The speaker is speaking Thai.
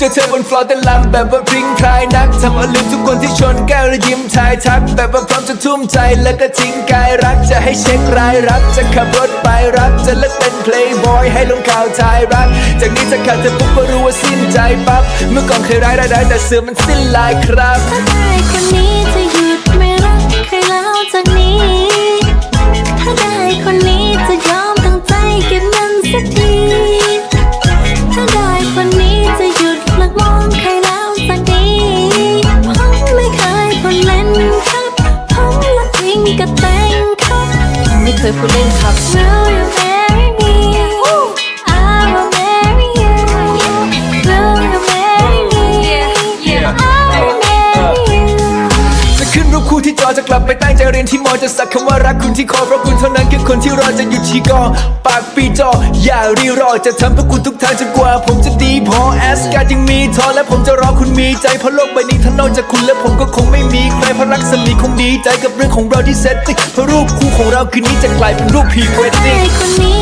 เจอเธอบนฟลอร์เต้นลำแบบว่าพริ้งพรายนักทำเอาลืมทุกคนที่ชนแก้วและยิ้มทายทัก แบบว่าพร้อมจะทุ่มใจแล้วก็ทิ้งกายรักจะให้เช็ครายรับจะขับรถไปรักจะเลิกเป็นเพลย์บอยให้ลงข่าวทายรัก จากนี้จะขาดเธอปุ๊บก็รู้ว่าสิ้นใจปั๊บเมื่อก่อนเคยร้ายได้แต่เสือมันสิ้นลายครับถ้าได้คนนี้จะหยุดไม่รักใครแล้วจา รักจริงก็แต่งครับ ไม่เคยพูดเล่นครับ Will you marry me I will marry you Will you marry me I will marry you จะขึ้นรูปคู่ที่จอจะกลับไปตั้งใจเรียนที่มอจะสักคำว่ารักคุณที่คอเพราะคุณเท่านั้นคือคนที่รอจะหยุดที่กอปากปีจอ อย่ารีรอจะทำเพื่อคุณทุกทางจนกว่า ผมจะดีพอแอสการ์ยังมีทอและผมจะรอคุณมีใจเพราะโลกใบนี้ถ้านอกจากคุณและผมก็คงไม่มีใค รักสมีคงดีใจกับเรื่องของเราที่เซตติ้งเพราะรูปคู่ของเราคืนนี้จะกลายเป็นรูปพรีเวดดิ้งคนนี้